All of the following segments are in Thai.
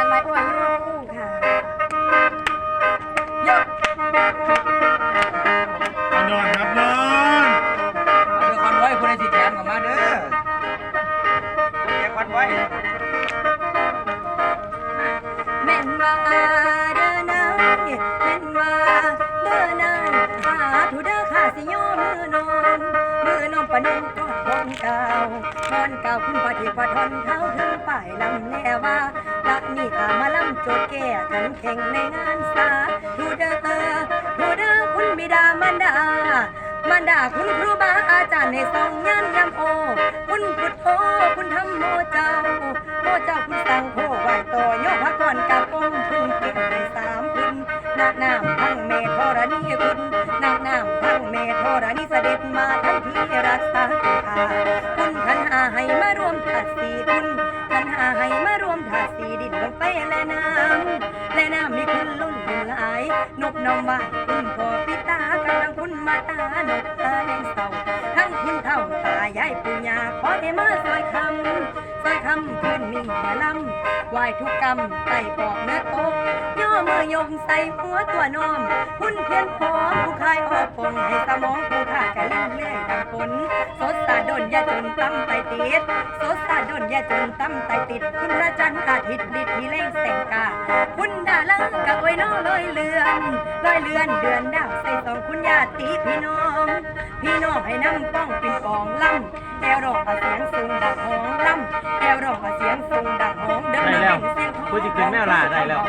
การไม้อ้อยยี่ห้อคู่ค่ะยกเอานอนครับนอนเอาเด้อคอนไว้ผู้ใดสิแถมก็มาเด้อโอเคคอนไว้แม่นว่าเด้อนายแม่นว่าเด้อนายสาธุเด้อข้าสิโยมือนอนมือนอนประนมกอดคนเก่านอนเก่าคุณพอดีพอทนเท้าถึงป่ายลำแน่ว่า ละนี่ขามาลำโจทย์แก่ขันแข่งในงานสาธุเด้อธุเด้อคุณบิดามารดา มารดาคุณครูบาอาจารย์ในสองย่านยำโอ คุณพุทโธคุณธรรมโมเจ้าโมเจ้าคุณสังโฆไหวต่อยกพระก่อนกับกงคุณเก็บในสามคุณนาคน้ำทั้งเมธรณีคุณนาคน้ำทั้งเมธรณีเสด็จมา น้อมไหวคุณพ่อปิตากำลังคุณมาตานกตาแดงเศร้าทั้งคุณเท่าตายายปุญญาขอให้มาซอยคำซอยคำคืนมีแม่ลำไหวทุกกรรมไต่ปอกเนื้อตกย่อมือยงใส่หัวตัวน้อมคุณเพียนพร้อมผู้คายออกปงให้สมองผู้ อย่าจนตั้มไตติดสดสาดนอย่าจนตั้มไตติด คุณพระจันทร์อาทิตย์ดิดที่เล่งแสงกา คุณดาลังกะไว้น้อลอยเลือนลอยเลือนเดือนดาวใส่สองคุณญาติพี่น้อง พี่น้องให้น้ำป้องเป็นกองลำแอวร้องเอาเสียงสูงดังหองลำแอวร้องเอาเสียงสูงดังหองเดินมาเป็นเสียงทองพูดจริงๆแม่ล่ะได้แล้ว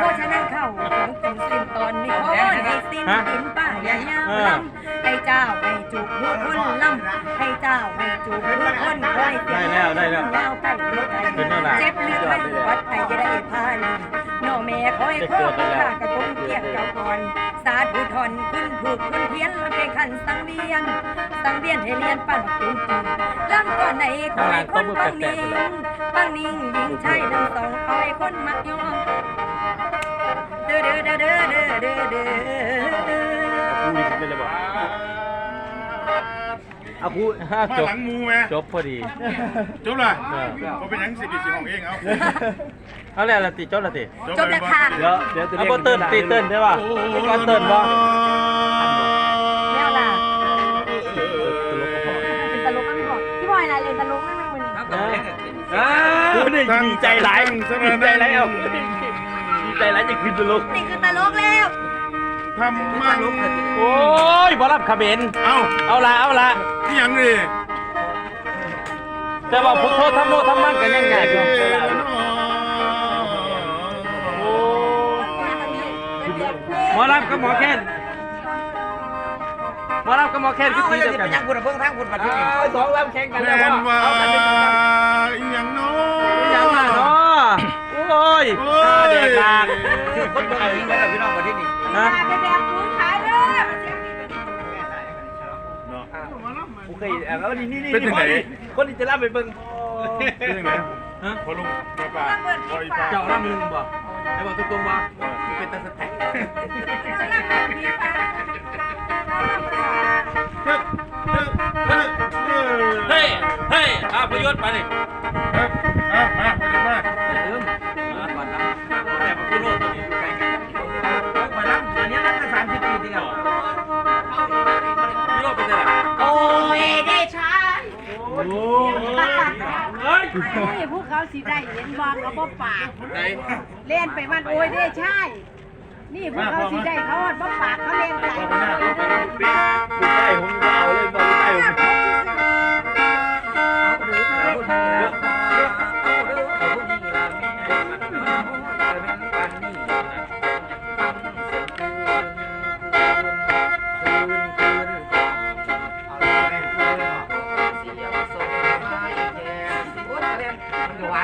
เพราะฉะนั้นเข้าถึงเป็นสิ้นตอนนี้ขอให้สิ้นดินป้าอย่ายาวลำ ให้เจ้าให้จูบหัวคนลำให้เจ้าให้จูบหัวคนคอยเสียงได้แล้วได้แล้วยาวไปเรื่อยเป็นแล่ะเจ็บหรือใครวัดไทยจะได้พาลีน้อแม่คอยพ่อผู้ข้ากระคงเกียกเจ้าก่อน สาธุทอนคุณผูกคุณเทียนละเป็นขันสังเวียน สังเวียนให้เรียนปั้นจุงจุงลำก่อนในคอยคนปังนิ่งปังนิ่งยิงใช่ลำสองคอยคนมักยอมเด้อเด้อเด้อเด้อเด้อเด้อ เด้อพูดอีกเป็นเลยบอกเอาพูดมาจบหลังมูไหมจบพอดี จบเลยเออเขาเป็นหยังสิบสิของเองเอาเอาแล้วละติจบละติจบแล้วค่ะ เดี๋ยวเดี๋ยวเอาบ่เติ้ลตีเติ้ลได้ป่ะโอ้โหก็เติ้ลบ่แม่ล่ะตลกก็พอเป็นตลกก็พี่บอกพี่บอยนะเล่นตลกไม่เหมือนครับกับเล่นกันกินอ้าวนี่ดีใจหลายดีใจหลายเอาดีใจหลายจะขึ้นตลกนี่คือตลกแล้ว ทำมาลุกโอ้ยบ่รับขเบนเอาเอาละเอาละที่ยังดิแต่ว่าพุทโธธรรมโมธรรมังกันยังไงอยู่โอ้หมอรับกับหมอแค้นหมอรับกับหมอแค้นคือเอาคุยเดี๋ยวกันสิไปยังคุณเพิ่งทางคุณมาที่นี่เอาสองลำแข่งกันแมแล้วนว่าเอากันเป็นกำลังอีหยังเนาอย่างน่ะะเนาะโอ้ยโอ้ยตาเด็กหนักคือคนเบิ่ง เอาอีกแล้วพี่น้องมาที่นี่นะไปแบบคุณขายเด้อเนาะโอเคแล้วนี่นี่นี่เป็นจังไหนคนที่จะรับไปเบิ่งเป็นยังไงฮะพอลุงมาป่าพออีป่าเจ้ารับมึงบ่ไอ้บอกตรงๆว่าเป็นตาสแต็กเฮ้ยเฮ้ยเฮ้ยเฮ้ยอาประโยชน์ไปดิครั นี่พวกเขาสิได้เห็นบองกับบ่ปากไหนเล่นไปมันโอ้ยได้ใช่ นี่พวกเขาสิได้เขาอดบ่ปากเขาเล่นไป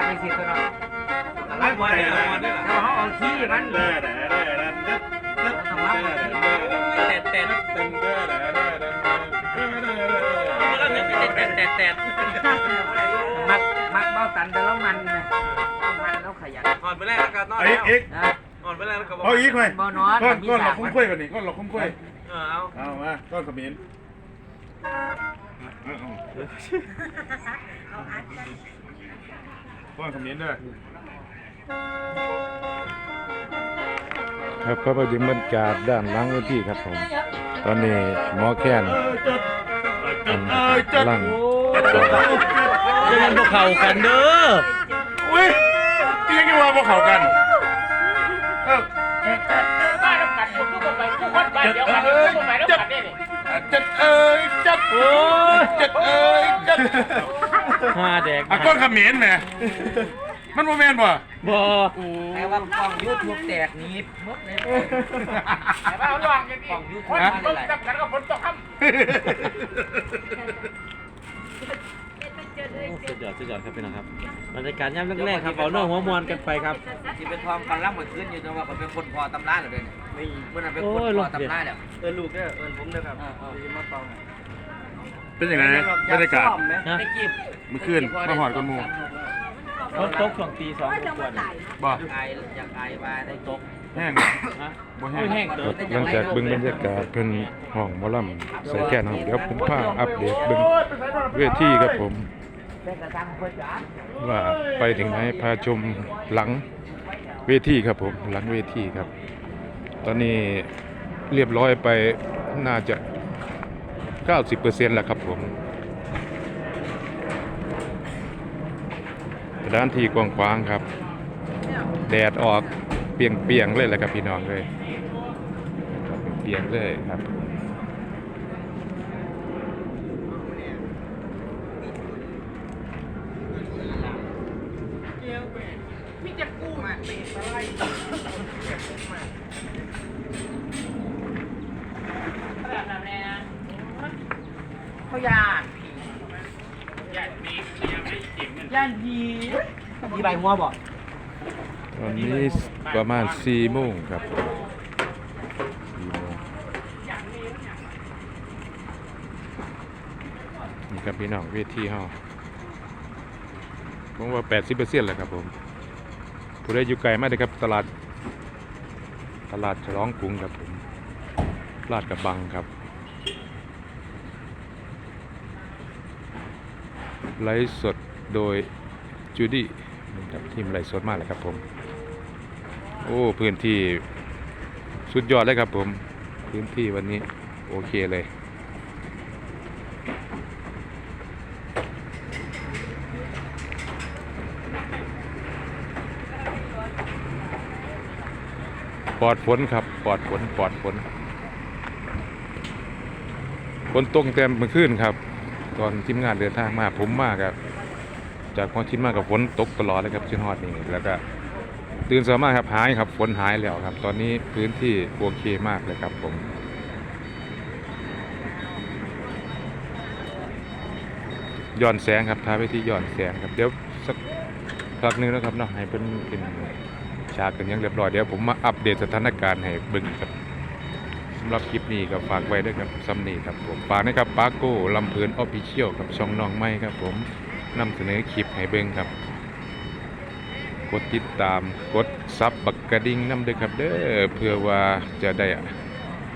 ไปสิตัวเราะอะไรบ่ได้แล้วเขาเอาขี้มันเด้อเด้อเด้อเด้อเด้อเด้อทำว่าแต่แต่แต่เด้อเด้อเด้อเด้อแต่แต่แต่มักมักเบ้าตันแต่แล้วมันนะมันแล้วขยันอ่อนไปแล้วก็นอนแล้วอ่อนไปแล้วก็บอกเอาอีกหน่อยบ่นอนก่อนก้อนหลอกคุ้มคุ้ยแบบนี้ก้อนหลอกคุ้มคุ้ยเออเอาเอามาก้อนขมิ้นเอาอัดกัน ขมิ้นด้วยครับพระประจิมบรรยากาศด้านหล่างเวทีครับผม ตอนนี้หมอแค้นกำลังจะมันพวกเขากันเด้ออุ้ยเรียกว่าพวกเขากันเออบ้านน้ำกันผมก็ไปทุกคนบ้านเดียวกันผมไปน้ำกันนี่นี่จัดเอ้ยจัดโอ้ยจัดเอ้ยจัด ห้าแดกอะก้อนเขมิ้นแหมมันโมเมนต์ป่ะบ่แต่ว่ากล้องยูทูบแตกนี้มดเลยแต่ว่าเขาลองกันดิกล้องยูทูบมันเลยจับกันก็ฝนตกค่ำสุดยอดสุดยอดครับพี่น้องครับบรรยากาศยามแรกๆครับเอาเนื้อหัวมวนกันไปครับที่เป็นทองกันล่ำเหมือนขึ้นอยู่แต่ว่าผมเป็นคนพอตำราเลยเนี่ยนี่เมื่อนั้นเป็นคนโอ้ยพลูอกเด็ดตำราแล้วเออลูกเนี่ยเออผมเนี่ยครับเออเออจะมาฟังเป็นยังไงบรรยากาศนะได้กีบเมื่อคืนมาหอดกันหมู่รถตกช่วงตีสองกว่าบ่อยากอายอยากอายว่าได้ตกแห้งฮะบ่โอ้แห้งยแห้งเด้คอรับหลังจากเบิ่งบรรยากาศเพิ่นห้องหมอลำใส่แค้นครับเดี๋ยวผมพาอัปเดตเบิ่งเวทีครับผม ว่าไปถึงไหนพาชมหลังเวทีครับผมหลังเวทีครับ ตอนนี้เรียบร้อยไปน่าจะ 90%แล้วครับผม สถานที่กว้างๆครับ แดดออกเปรียงๆเลยแหละครับพี่น้องเลยเปียงเลยครับเขายานย่านผีมีใย่านพีพีใบหัวบ่ตอนนี้ประมาณ4โมงครับ4โมงนี่ครับพี่น้องเวทีเฮาผมว่า80%แล้วครับผมผู้ใดอยู่ไกลมาเลยครับตลาด ตลาดฉลองกรุงครับผมลาดกระบังครับไลฟ์สด โดยจูดี้นะครับทีมไลฟ์สดมากเลยครับผม โอ้พื้นที่สุดยอดเลยครับผม พื้นที่วันนี้โอเคเลยปลอดฝนครับปลอดฝนปลอดฝนฝนตกเต็มเมื่อคืนครับ ตอนทีมงานเดินทางมาผมมากครับ จากพอชินมากกับฝนตกตลอดเลยครับชินฮอดนี่แล้วก็ตื่นสามารถครับหายครับฝนหายแล้วครับ ตอนนี้พื้นที่โอเคมากเลยครับผมย้อนแสงครับท้าไปที่ย้อนแสงครับเดี๋ยวสักพักนึงนะครับเนาะให้เป็นเป็นฉากกันยังเรียบร้อยเดี๋ยวผมมาอัปเดตสถานการณ์ให้เบิ่งครับสำหรับคลิปนี้ก็ฝากไว้ด้วยครับซัมนี่ครับผมฝากนะครับปาโก้ลำเพลินออฟฟิเชียลกับช่องน้องไม้ครับผม นำเสนอคลิปให้เบิ่งครับ กดติดตามกดซับบักกระดิ่งน้ำด้วยครับเด้อเพื่อว่าจะได้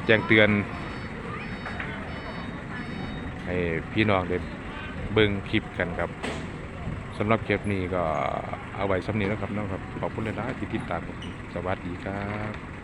แจ้งเตือนให้พี่น้องได้เบิ่งคลิปกันครับสำหรับคลิปนี้ก็เอาไว้สำนีแล้วครับน้องครับ ขอบคุณหลายๆที่ติดตามสวัสดีครับ